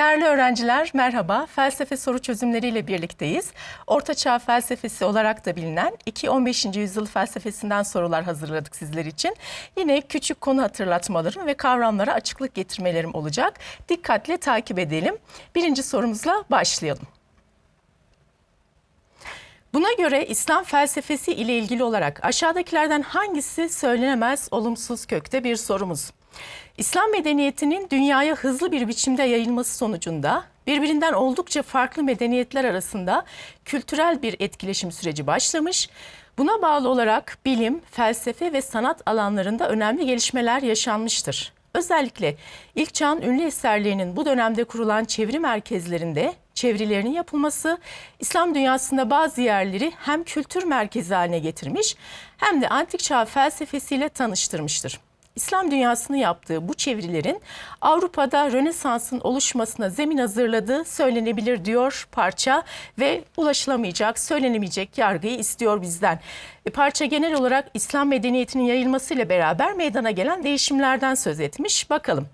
Değerli öğrenciler merhaba. Felsefe soru çözümleriyle birlikteyiz. Orta Çağ felsefesi olarak da bilinen 2-15. yüzyıl felsefesinden sorular hazırladık sizler için. Yine küçük konu hatırlatmalarım ve kavramlara açıklık getirmelerim olacak. Dikkatle takip edelim. Birinci sorumuzla başlayalım. Buna göre İslam felsefesi ile ilgili olarak aşağıdakilerden hangisi söylenemez olumsuz kökte bir sorumuz. İslam medeniyetinin dünyaya hızlı bir biçimde yayılması sonucunda birbirinden oldukça farklı medeniyetler arasında kültürel bir etkileşim süreci başlamış. Buna bağlı olarak bilim, felsefe ve sanat alanlarında önemli gelişmeler yaşanmıştır. Özellikle ilk çağın ünlü eserlerinin bu dönemde kurulan çeviri merkezlerinde çevirilerinin yapılması İslam dünyasında bazı yerleri hem kültür merkezi haline getirmiş hem de antik çağ felsefesiyle tanıştırmıştır. İslam dünyasını yaptığı bu çevirilerin Avrupa'da Rönesans'ın oluşmasına zemin hazırladığı söylenebilir diyor parça ve ulaşılamayacak, söylenemeyecek yargıyı istiyor bizden. E, parça genel olarak İslam medeniyetinin yayılmasıyla beraber meydana gelen değişimlerden söz etmiş. Bakalım.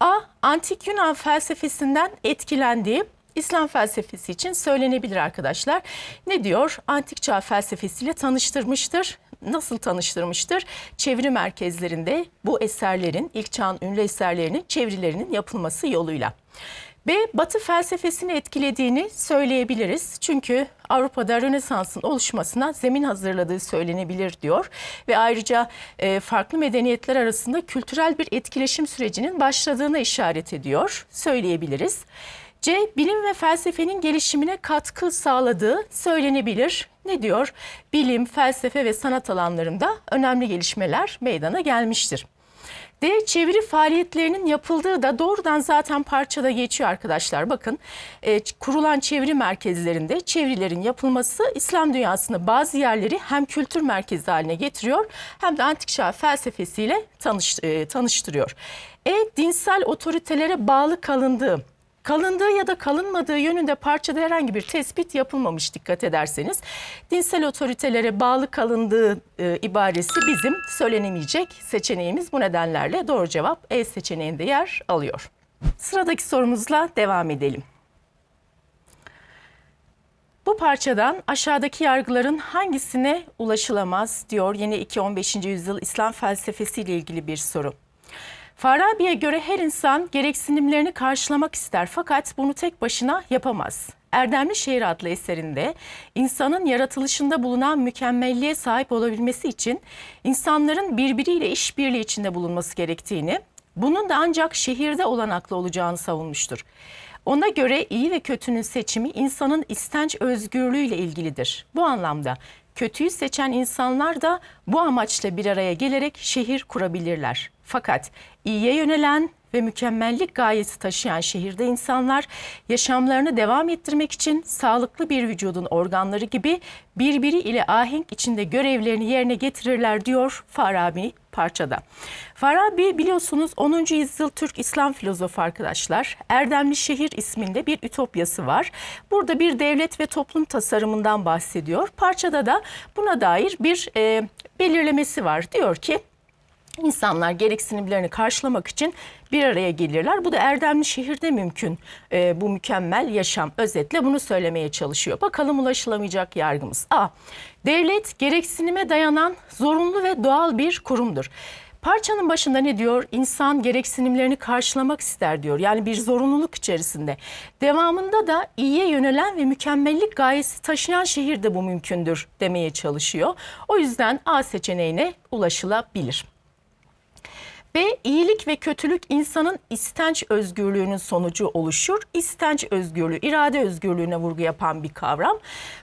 A. Antik Yunan felsefesinden etkilendiği İslam felsefesi için söylenebilir arkadaşlar. Ne diyor? Antik çağ felsefesiyle tanıştırmıştır. Nasıl tanıştırmıştır? Çeviri merkezlerinde bu eserlerin, ilk çağın ünlü eserlerinin çevirilerinin yapılması yoluyla. B. Batı felsefesini etkilediğini söyleyebiliriz. Çünkü Avrupa'da Rönesans'ın oluşmasına zemin hazırladığı söylenebilir diyor. Ve ayrıca e, farklı medeniyetler arasında kültürel bir etkileşim sürecinin başladığına işaret ediyor. Söyleyebiliriz. C. Bilim ve felsefenin gelişimine katkı sağladığı söylenebilir. Ne diyor? Bilim, felsefe ve sanat alanlarında önemli gelişmeler meydana gelmiştir. D. Çeviri faaliyetlerinin yapıldığı da doğrudan zaten parçada geçiyor arkadaşlar. Bakın e, kurulan çeviri merkezlerinde çevirilerin yapılması İslam dünyasında bazı yerleri hem kültür merkezi haline getiriyor hem de antik çağ felsefesiyle tanış, e, tanıştırıyor. E. Dinsel otoritelere bağlı kalındığı kalındığı ya da kalınmadığı yönünde parçada herhangi bir tespit yapılmamış dikkat ederseniz. Dinsel otoritelere bağlı kalındığı e, ibaresi bizim söylenemeyecek seçeneğimiz bu nedenlerle doğru cevap E seçeneğinde yer alıyor. Sıradaki sorumuzla devam edelim. Bu parçadan aşağıdaki yargıların hangisine ulaşılamaz diyor yine 2-15. yüzyıl İslam felsefesi ile ilgili bir soru. Farabi'ye göre her insan gereksinimlerini karşılamak ister fakat bunu tek başına yapamaz. Erdemli Şehir adlı eserinde insanın yaratılışında bulunan mükemmelliğe sahip olabilmesi için insanların birbiriyle işbirliği içinde bulunması gerektiğini, bunun da ancak şehirde olanaklı olacağını savunmuştur. Ona göre iyi ve kötünün seçimi insanın istenç özgürlüğüyle ilgilidir. Bu anlamda kötüyü seçen insanlar da bu amaçla bir araya gelerek şehir kurabilirler. Fakat iyiye yönelen ve mükemmellik gayesi taşıyan şehirde insanlar yaşamlarını devam ettirmek için sağlıklı bir vücudun organları gibi birbiri ile ahenk içinde görevlerini yerine getirirler diyor Farabi parçada. Farabi biliyorsunuz 10. yüzyıl Türk İslam filozofu arkadaşlar. Erdemli Şehir isminde bir ütopyası var. Burada bir devlet ve toplum tasarımından bahsediyor. Parçada da buna dair bir e, belirlemesi var. Diyor ki İnsanlar gereksinimlerini karşılamak için bir araya gelirler. Bu da erdemli şehirde mümkün e, bu mükemmel yaşam. Özetle bunu söylemeye çalışıyor. Bakalım ulaşılamayacak yargımız. A. Devlet gereksinime dayanan zorunlu ve doğal bir kurumdur. Parçanın başında ne diyor? İnsan gereksinimlerini karşılamak ister diyor. Yani bir zorunluluk içerisinde. Devamında da iyiye yönelen ve mükemmellik gayesi taşıyan şehirde bu mümkündür demeye çalışıyor. O yüzden A seçeneğine ulaşılabilir. Ve iyilik ve kötülük insanın istenç özgürlüğünün sonucu oluşur. İstenç özgürlüğü, irade özgürlüğüne vurgu yapan bir kavram.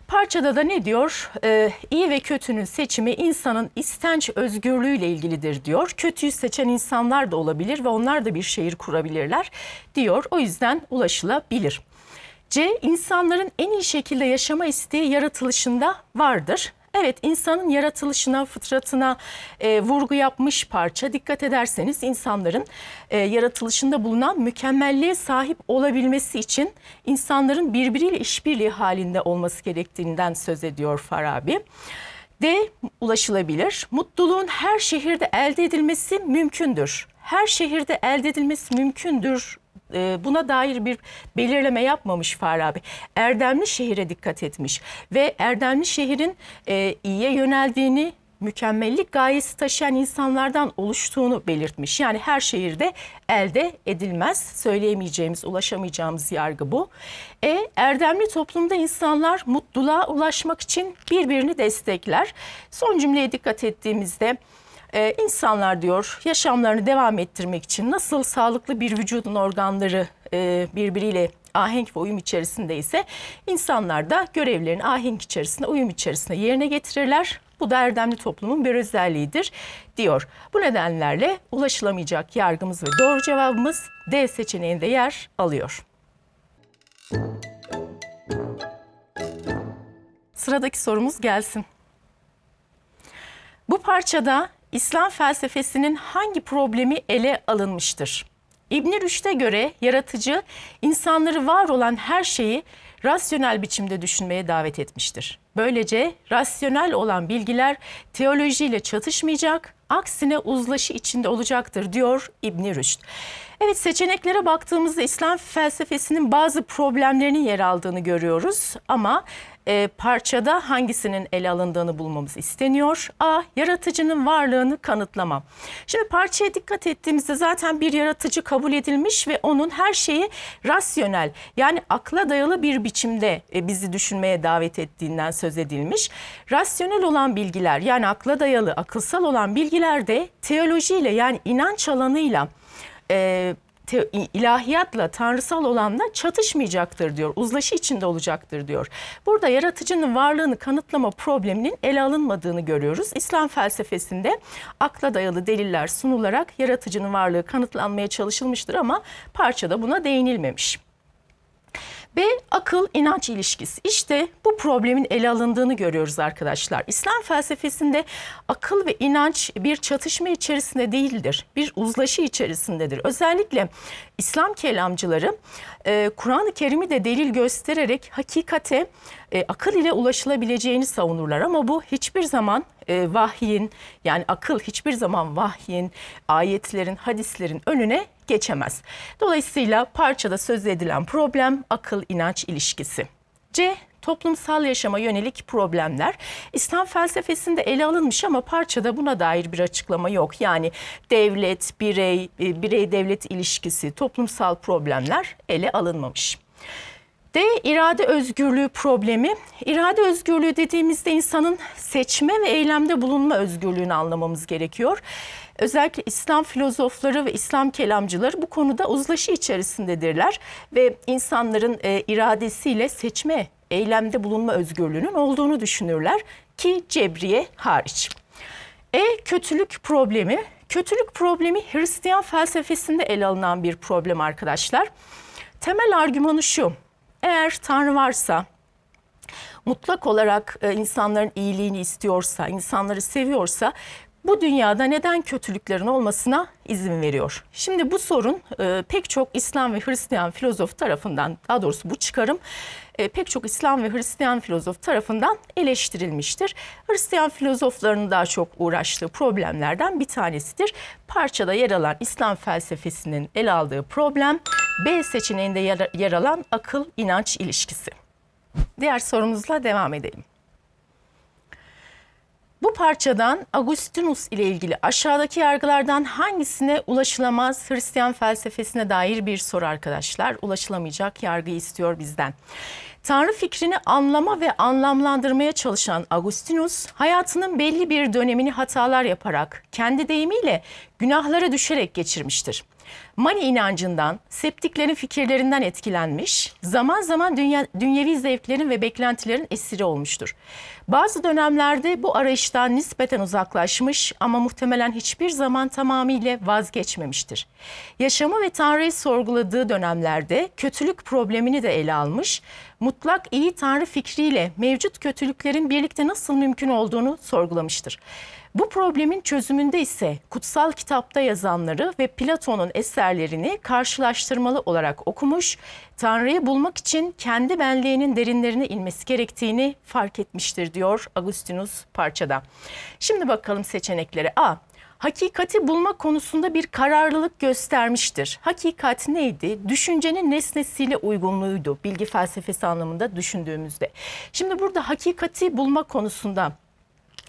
Parçada da ne diyor? Ee, iyi ve kötünün seçimi insanın istenç özgürlüğüyle ilgilidir diyor. Kötüyü seçen insanlar da olabilir ve onlar da bir şehir kurabilirler diyor. O yüzden ulaşılabilir. C. insanların en iyi şekilde yaşama isteği yaratılışında vardır. Evet insanın yaratılışına, fıtratına e, vurgu yapmış parça. Dikkat ederseniz insanların e, yaratılışında bulunan mükemmelliğe sahip olabilmesi için insanların birbiriyle işbirliği halinde olması gerektiğinden söz ediyor Farabi. D ulaşılabilir. Mutluluğun her şehirde elde edilmesi mümkündür. Her şehirde elde edilmesi mümkündür e, buna dair bir belirleme yapmamış Farabi. Erdemli şehire dikkat etmiş ve erdemli şehrin e, iyiye yöneldiğini mükemmellik gayesi taşıyan insanlardan oluştuğunu belirtmiş. Yani her şehirde elde edilmez, söyleyemeyeceğimiz, ulaşamayacağımız yargı bu. E, erdemli toplumda insanlar mutluluğa ulaşmak için birbirini destekler. Son cümleye dikkat ettiğimizde e, insanlar diyor yaşamlarını devam ettirmek için nasıl sağlıklı bir vücudun organları e, birbiriyle ahenk ve uyum içerisinde ise insanlar da görevlerini ahenk içerisinde, uyum içerisinde yerine getirirler. Bu da erdemli toplumun bir özelliğidir diyor. Bu nedenlerle ulaşılamayacak yargımız ve doğru cevabımız D seçeneğinde yer alıyor. Sıradaki sorumuz gelsin. Bu parçada İslam felsefesinin hangi problemi ele alınmıştır? İbn Rüşd'e göre yaratıcı insanları var olan her şeyi rasyonel biçimde düşünmeye davet etmiştir. Böylece rasyonel olan bilgiler teolojiyle çatışmayacak, aksine uzlaşı içinde olacaktır diyor İbn Rüşd. Evet seçeneklere baktığımızda İslam felsefesinin bazı problemlerinin yer aldığını görüyoruz ama e, parçada hangisinin ele alındığını bulmamız isteniyor. A. Yaratıcının varlığını kanıtlama. Şimdi parçaya dikkat ettiğimizde zaten bir yaratıcı kabul edilmiş ve onun her şeyi rasyonel yani akla dayalı bir biçimde e, bizi düşünmeye davet ettiğinden söz edilmiş. Rasyonel olan bilgiler yani akla dayalı, akılsal olan bilgiler de teolojiyle yani inanç alanıyla e, te, ilahiyatla, tanrısal olanla çatışmayacaktır diyor. Uzlaşı içinde olacaktır diyor. Burada yaratıcının varlığını kanıtlama probleminin ele alınmadığını görüyoruz. İslam felsefesinde akla dayalı deliller sunularak yaratıcının varlığı kanıtlanmaya çalışılmıştır ama parçada buna değinilmemiş. B. Akıl inanç ilişkisi. İşte bu problemin ele alındığını görüyoruz arkadaşlar. İslam felsefesinde akıl ve inanç bir çatışma içerisinde değildir. Bir uzlaşı içerisindedir. Özellikle İslam kelamcıları e, Kur'an-ı Kerim'i de delil göstererek hakikate e, akıl ile ulaşılabileceğini savunurlar. Ama bu hiçbir zaman e, vahyin yani akıl hiçbir zaman vahyin, ayetlerin, hadislerin önüne geçemez. Dolayısıyla parçada söz edilen problem akıl inanç ilişkisi. C toplumsal yaşama yönelik problemler İslam felsefesinde ele alınmış ama parçada buna dair bir açıklama yok. Yani devlet, birey, e, birey devlet ilişkisi, toplumsal problemler ele alınmamış. D. irade özgürlüğü problemi. İrade özgürlüğü dediğimizde insanın seçme ve eylemde bulunma özgürlüğünü anlamamız gerekiyor. Özellikle İslam filozofları ve İslam kelamcıları bu konuda uzlaşı içerisindedirler ve insanların e, iradesiyle seçme, eylemde bulunma özgürlüğünün olduğunu düşünürler ki cebriye hariç. E kötülük problemi. Kötülük problemi Hristiyan felsefesinde ele alınan bir problem arkadaşlar. Temel argümanı şu. Eğer Tanrı varsa, mutlak olarak e, insanların iyiliğini istiyorsa, insanları seviyorsa bu dünyada neden kötülüklerin olmasına izin veriyor? Şimdi bu sorun e, pek çok İslam ve Hristiyan filozof tarafından, daha doğrusu bu çıkarım e, pek çok İslam ve Hristiyan filozof tarafından eleştirilmiştir. Hristiyan filozoflarının daha çok uğraştığı problemlerden bir tanesidir. Parçada yer alan İslam felsefesinin ele aldığı problem B seçeneğinde yer, yer alan akıl inanç ilişkisi. Diğer sorumuzla devam edelim. Bu parçadan Agustinus ile ilgili aşağıdaki yargılardan hangisine ulaşılamaz Hristiyan felsefesine dair bir soru arkadaşlar. Ulaşılamayacak yargıyı istiyor bizden. Tanrı fikrini anlama ve anlamlandırmaya çalışan Agustinus hayatının belli bir dönemini hatalar yaparak kendi deyimiyle günahlara düşerek geçirmiştir. Mani inancından, septiklerin fikirlerinden etkilenmiş, zaman zaman dünya, dünyevi zevklerin ve beklentilerin esiri olmuştur. Bazı dönemlerde bu arayıştan nispeten uzaklaşmış ama muhtemelen hiçbir zaman tamamıyla vazgeçmemiştir. Yaşamı ve Tanrı'yı sorguladığı dönemlerde kötülük problemini de ele almış, mutlak iyi Tanrı fikriyle mevcut kötülüklerin birlikte nasıl mümkün olduğunu sorgulamıştır. Bu problemin çözümünde ise kutsal kitapta yazanları ve Platon'un eserlerini karşılaştırmalı olarak okumuş, Tanrı'yı bulmak için kendi benliğinin derinlerine inmesi gerektiğini fark etmiştir diyor Agustinus parçada. Şimdi bakalım seçeneklere. A. hakikati bulma konusunda bir kararlılık göstermiştir. Hakikat neydi? Düşüncenin nesnesiyle uygunluğuydu bilgi felsefesi anlamında düşündüğümüzde. Şimdi burada hakikati bulma konusunda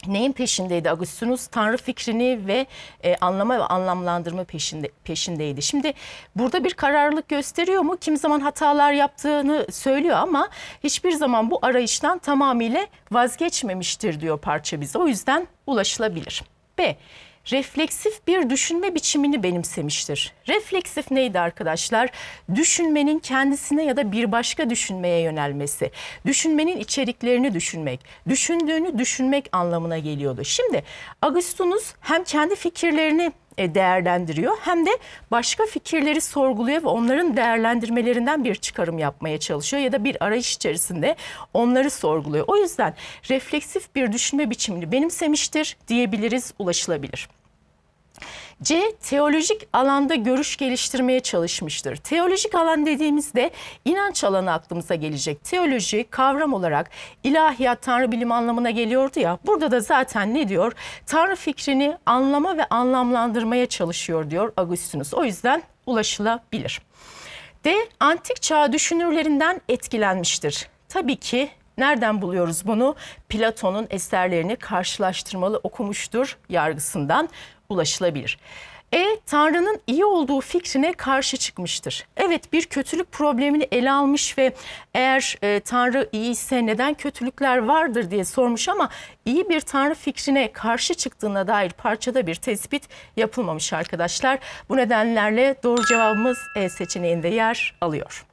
neyin peşindeydi Agustinus? Tanrı fikrini ve e, anlama ve anlamlandırma peşinde, peşindeydi. Şimdi burada bir kararlılık gösteriyor mu? Kim zaman hatalar yaptığını söylüyor ama hiçbir zaman bu arayıştan tamamıyla vazgeçmemiştir diyor parça bize. O yüzden ulaşılabilir. B. Refleksif bir düşünme biçimini benimsemiştir. Refleksif neydi arkadaşlar? Düşünmenin kendisine ya da bir başka düşünmeye yönelmesi. Düşünmenin içeriklerini düşünmek, düşündüğünü düşünmek anlamına geliyordu. Şimdi Agustinus hem kendi fikirlerini e, değerlendiriyor hem de başka fikirleri sorguluyor ve onların değerlendirmelerinden bir çıkarım yapmaya çalışıyor ya da bir arayış içerisinde onları sorguluyor. O yüzden refleksif bir düşünme biçimini benimsemiştir diyebiliriz, ulaşılabilir. C. Teolojik alanda görüş geliştirmeye çalışmıştır. Teolojik alan dediğimizde inanç alanı aklımıza gelecek. Teoloji kavram olarak ilahiyat, tanrı bilim anlamına geliyordu ya. Burada da zaten ne diyor? Tanrı fikrini anlama ve anlamlandırmaya çalışıyor diyor Agustinus. O yüzden ulaşılabilir. D. Antik çağ düşünürlerinden etkilenmiştir. Tabii ki Nereden buluyoruz bunu? Platon'un eserlerini karşılaştırmalı okumuştur yargısından ulaşılabilir. E. Tanrı'nın iyi olduğu fikrine karşı çıkmıştır. Evet bir kötülük problemini ele almış ve eğer e, Tanrı iyiyse neden kötülükler vardır diye sormuş ama iyi bir Tanrı fikrine karşı çıktığına dair parçada bir tespit yapılmamış arkadaşlar. Bu nedenlerle doğru cevabımız E seçeneğinde yer alıyor.